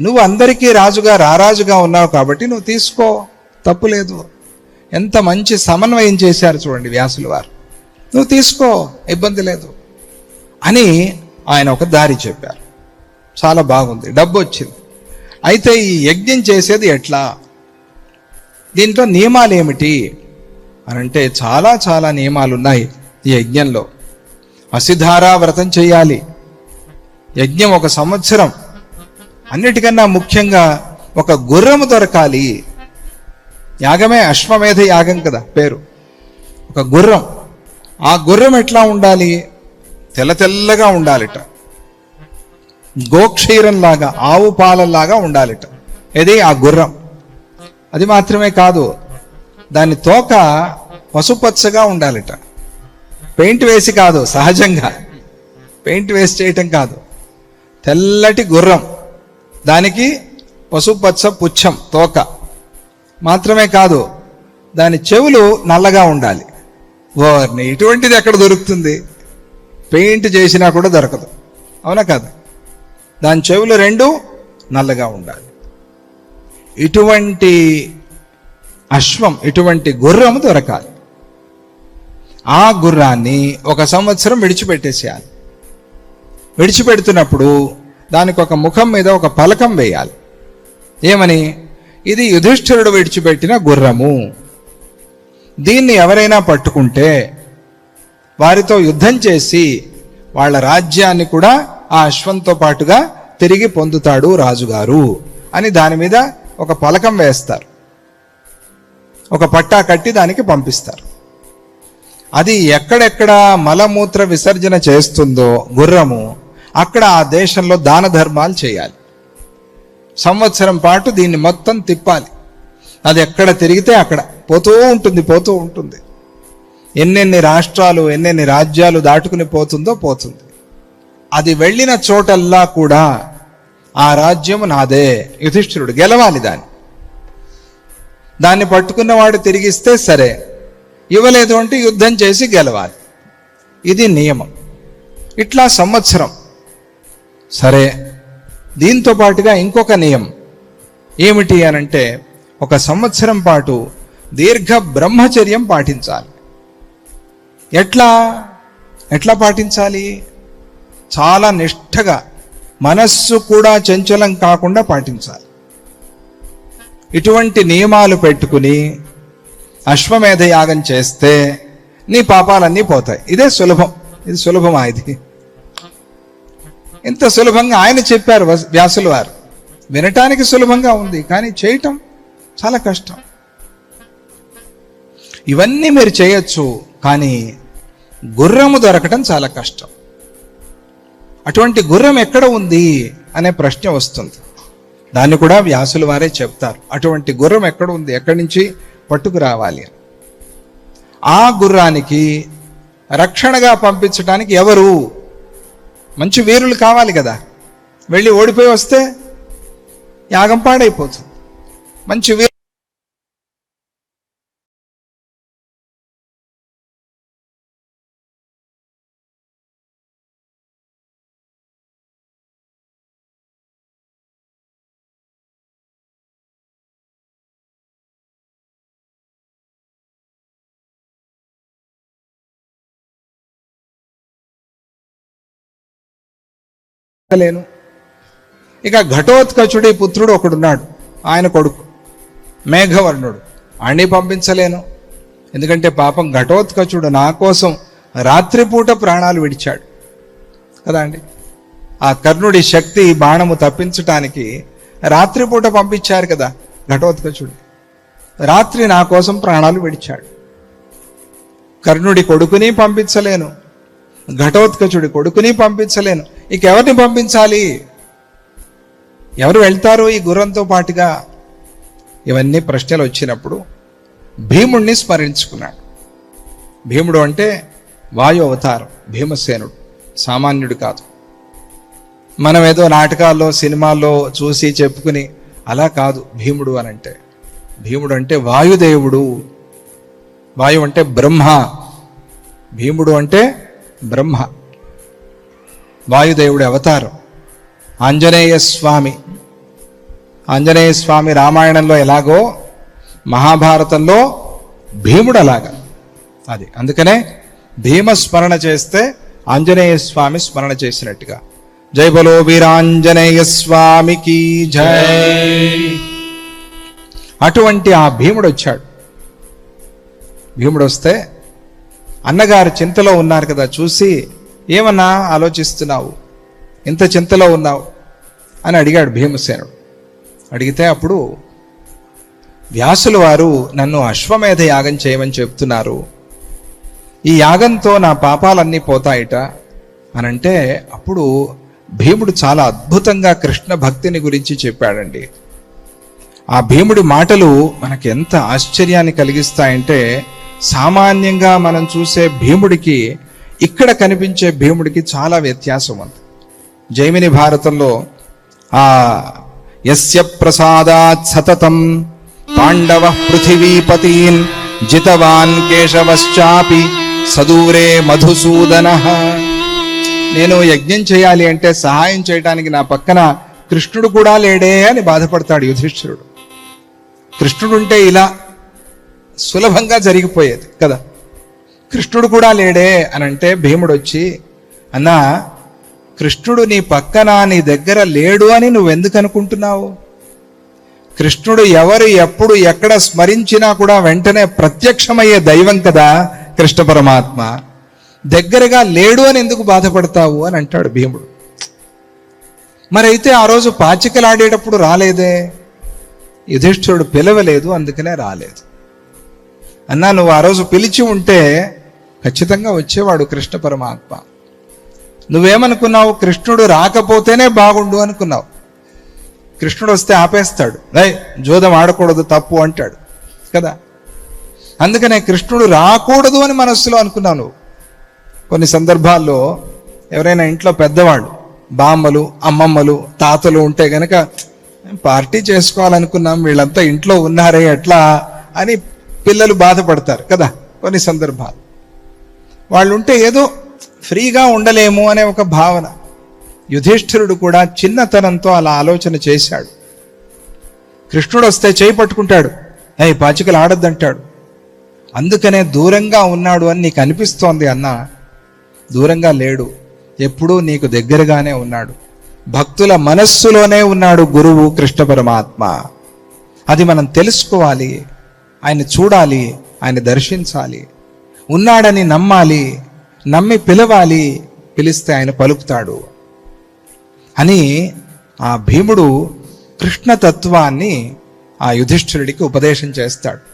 నువ్వు అందరికీ రాజుగా రారాజుగా ఉన్నావు కాబట్టి నువ్వు తీసుకో. తప్పులేదు ఎంత మంచి సమన్వయం చేశారు చూడండి వ్యాసులు వారు. నువ్వు తీసుకో ఇబ్బంది లేదు అని ఆయన ఒక దారి చెప్పారు. చాలా బాగుంది డబ్బు వచ్చింది. అయితే ఈ యజ్ఞం చేసేది ఎట్లా? దీంట్లో నియమాలు ఏమిటి? అని అంటే చాలా చాలా నియమాలు ఉన్నాయి ఈ యజ్ఞంలో. అసిధారా వ్రతం చేయాలి. యజ్ఞం ఒక సంవత్సరం. అన్నిటికన్నా ముఖ్యంగా ఒక గుర్రము దొరకాలి. యాగమే అశ్వమేధ యాగం కదా పేరు. ఒక గుర్రం. ఆ గుర్రం ఎట్లా ఉండాలి? తెల్ల తెల్లగా ఉండాలిట. గోక్షీరంలాగా ఆవు పాలల్లాగా ఉండాలిట. ఇది ఆ గుర్రం. అది మాత్రమే కాదు దాని తోక పసుపచ్చగా ఉండాలిట. పెయింట్ వేసి కాదు సహజంగా. పెయింట్ వేసి చేయటం కాదు. తెల్లటి గుర్రం. దానికి పసుపచ్చ పుచ్చం తోక. మాత్రమే కాదు దాని చెవులు నల్లగా ఉండాలి. ఓర్ని ఇటువంటిది ఎక్కడ దొరుకుతుంది? పెయింట్ చేసినా కూడా దొరకదు. అవునా కాదు? దాని చెవులు రెండు నల్లగా ఉండాలి. ఇటువంటి అశ్వం ఇటువంటి గుర్రం దొరకాలి. ఆ గుర్రాన్ని ఒక సంవత్సరం విడిచిపెట్టేసేయాలి. విడిచిపెడుతున్నప్పుడు దానికి ఒక ముఖం మీద ఒక పలకం వేయాలి. ఏమని? ఇది యుధిష్ఠిరుడు విడిచిపెట్టిన గుర్రము. దీన్ని ఎవరైనా పట్టుకుంటే వారితో యుద్ధం చేసి వాళ్ళ రాజ్యాన్ని కూడా ఆ అశ్వంతో పాటుగా తిరిగి పొందుతాడు రాజుగారు అని దాని మీద ఒక పలకం వేస్తారు. ఒక పట్టా కట్టి దానికి పంపిస్తారు. అది ఎక్కడెక్కడ మలమూత్ర విసర్జన చేస్తుందో గుర్రము అక్కడ ఆ దేశంలో దాన ధర్మాలు చేయాలి. సంవత్సరం పాటు దీన్ని మొత్తం తిప్పాలి. అది ఎక్కడ తిరిగితే అక్కడ. పోతూ ఉంటుంది పోతూ ఉంటుంది. ఎన్నెన్ని రాష్ట్రాలు ఎన్నెన్ని రాజ్యాలు దాటుకుని పోతుందో పోతుంది. అది వెళ్ళిన చోటల్లా కూడా ఆ రాజ్యము నాదే. యుధిష్ఠిరుడు గెలవాలి దాన్ని. దాన్ని పట్టుకున్నవాడు తిరిగిస్తే సరే. ఇవ్వలేదు అంటే యుద్ధం చేసి గెలవాలి. ఇది నియమం. ఇట్లా సంవత్సరం. సరే దీంతో పాటుగా ఇంకొక నియమం ఏమిటి అనంటే ఒక సంవత్సరం పాటు దీర్ఘ బ్రహ్మచర్యం పాటించాలి. ఎట్లా? ఎట్లా పాటించాలి? చాలా నిష్ఠగా మనస్సు కూడా చంచలం కాకుండా పాటించాలి. ఇటువంటి నియమాలు పెట్టుకుని అశ్వమేధ యాగం చేస్తే నీ పాపాలన్నీ పోతాయి. ఇదే సులభం. ఇది సులభమా ఇది ఇంత సులభంగా ఆయన చెప్పారు వస్- వ్యాసులు వారు. వినటానికి సులభంగా ఉంది కానీ చేయటం చాలా కష్టం. ఇవన్నీ మీరు చేయొచ్చు కానీ గుర్రము దొరకటం చాలా కష్టం. అటువంటి గుర్రం ఎక్కడ ఉంది అనే ప్రశ్న వస్తుంది. దాన్ని కూడా వ్యాసుల వారే చెప్తారు. అటువంటి గుర్రం ఎక్కడ ఉంది? ఎక్కడి నుంచి పట్టుకు రావాలి? అని. ఆ గుర్రానికి రక్షణగా పంపించడానికి ఎవరు మంచి వీరులు కావాలి కదా. వెళ్ళి ఓడిపోయి వస్తే యాగం పాడైపోతుంది. మంచి లేను ఇక ఘటోత్కచుడి పుత్రుడు ఒకడున్నాడు. ఆయన కొడుకు. మేఘవర్ణుడు. ఆణ్ణి పంపించలేను. ఎందుకంటే పాపం ఘటోత్కచుడు నా కోసం రాత్రిపూట ప్రాణాలు విడిచాడు. కదా అండి? ఆ కర్ణుడి శక్తి బాణము తప్పించటానికి రాత్రిపూట పంపించారు కదా ఘటోత్కచుడు. రాత్రి నా కోసం ప్రాణాలు విడిచాడు. కర్ణుడి కొడుకుని పంపించలేను. ఘటోత్కచుడి కొడుకుని పంపించలేను. ఇంకెవరిని పంపించాలి? ఎవరు వెళ్తారు ఈ గుర్రంతో పాటుగా? ఇవన్నీ ప్రశ్నలు వచ్చినప్పుడు భీముణ్ణి స్మరించుకున్నాడు. భీముడు అంటే వాయు అవతారం భీమసేనుడు సామాన్యుడు కాదు. మనం ఏదో నాటకాల్లో సినిమాల్లో చూసి చెప్పుకుని అలా కాదు భీముడు అని అంటే. భీముడు అంటే వాయుదేవుడు. వాయు అంటే బ్రహ్మ. భీముడు అంటే బ్రహ్మ. వాయుదేవుడి అవతారం. ఆంజనేయ స్వామి. ఆంజనేయ స్వామి రామాయణంలో ఎలాగో మహాభారతంలో భీముడు అలాగా అది. అందుకనే భీమ స్మరణ చేస్తే ఆంజనేయ స్వామి స్మరణ చేసినట్టుగా. జై బలో వీరాంజనేయ స్వామికి జై. అటువంటి ఆ భీముడు వచ్చాడు భీముడు వస్తే అన్నగారు చింతలో ఉన్నారు కదా చూసి ఏమన్నా ఆలోచిస్తున్నావు? ఇంత చింతలో ఉన్నావు? అని అడిగాడు భీమసేనుడు. అడిగితే అప్పుడు వ్యాసులు వారు నన్ను అశ్వమేధ యాగం చేయమని చెప్తున్నారు. ఈ యాగంతో నా పాపాలన్నీ పోతాయిట? అనంటే అప్పుడు భీముడు చాలా అద్భుతంగా కృష్ణ భక్తిని గురించి చెప్పాడండి. ఆ భీముడి మాటలు మనకి ఎంత ఆశ్చర్యాన్ని కలిగిస్తాయంటే సామాన్యంగా మనం చూసే భీముడికి ఇక్కడ కనిపించే భీముడికి చాలా వ్యత్యాసం ఉంది. జైమిని భారతంలో ఆ యస్య ప్రసాదాత్ సతతం పాండవ పృథివీపతీన్ జితవాన్ కేశవశ్చాపి సదూరే మధుసూదన. నేను యజ్ఞం చేయాలి అంటే సహాయం చేయడానికి నా పక్కన కృష్ణుడు కూడా లేడే అని బాధపడతాడు యుధిష్ఠిరుడు. కృష్ణుడుంటే ఇలా సులభంగా జరిగిపోయేది కదా. కృష్ణుడు కూడా లేడే అని అంటే భీముడు వచ్చి అన్నా కృష్ణుడు నీ పక్కన నీ దగ్గర లేడు అని నువ్వెందుకు అనుకుంటున్నావు? కృష్ణుడు ఎవరు ఎప్పుడు ఎక్కడ స్మరించినా కూడా వెంటనే ప్రత్యక్షమయ్యే దైవం కదా కృష్ణ పరమాత్మ. దగ్గరగా లేడు అని ఎందుకు బాధపడతావు? అని అంటాడు భీముడు. మరైతే ఆ రోజు పాచికలాడేటప్పుడు రాలేదే? యుధిష్ఠుడు పిలవలేదు అందుకనే రాలేదు. అన్నా నువ్వు ఆ రోజు పిలిచి ఉంటే ఖచ్చితంగా వచ్చేవాడు కృష్ణ పరమాత్మ. నువ్వేమనుకున్నావు? కృష్ణుడు రాకపోతేనే బాగుండు అనుకున్నావు. కృష్ణుడు వస్తే ఆపేస్తాడు. రై జోదం ఆడకూడదు తప్పు అంటాడు. కదా? అందుకనే కృష్ణుడు రాకూడదు అని మనస్సులో అనుకున్నావు నువ్వు. కొన్ని సందర్భాల్లో ఎవరైనా ఇంట్లో పెద్దవాళ్ళు బామ్మలు అమ్మమ్మలు తాతలు ఉంటే గనక పార్టీ చేసుకోవాలనుకున్నాం వీళ్ళంతా ఇంట్లో ఉన్నారే ఎట్లా అని పిల్లలు బాధపడతారు కదా? కొన్ని సందర్భాలు. వాళ్ళు ఉంటే ఏదో ఫ్రీగా ఉండలేము అనే ఒక భావన. యుధిష్ఠిరుడు కూడా చిన్నతనంతో అలా ఆలోచన చేశాడు. కృష్ణుడు వస్తే చేయి పట్టుకుంటాడు. అయ్యి పాచికలు ఆడొద్దంటాడు. అందుకనే దూరంగా ఉన్నాడు అని నీకు అనిపిస్తోంది అన్న? దూరంగా లేడు. ఎప్పుడూ నీకు దగ్గరగానే ఉన్నాడు. భక్తుల మనస్సులోనే ఉన్నాడు గురువు కృష్ణ పరమాత్మ. అది మనం తెలుసుకోవాలి ఆయన చూడాలి ఆయన దర్శించాలి. ఉన్నాడని నమ్మాలి నమ్మి పిలవాలి పిలిస్తే ఆయన పలుకుతాడు. అని ఆ భీముడు కృష్ణతత్వాన్ని ఆ యుధిష్ఠిరుడికి ఉపదేశం చేస్తాడు.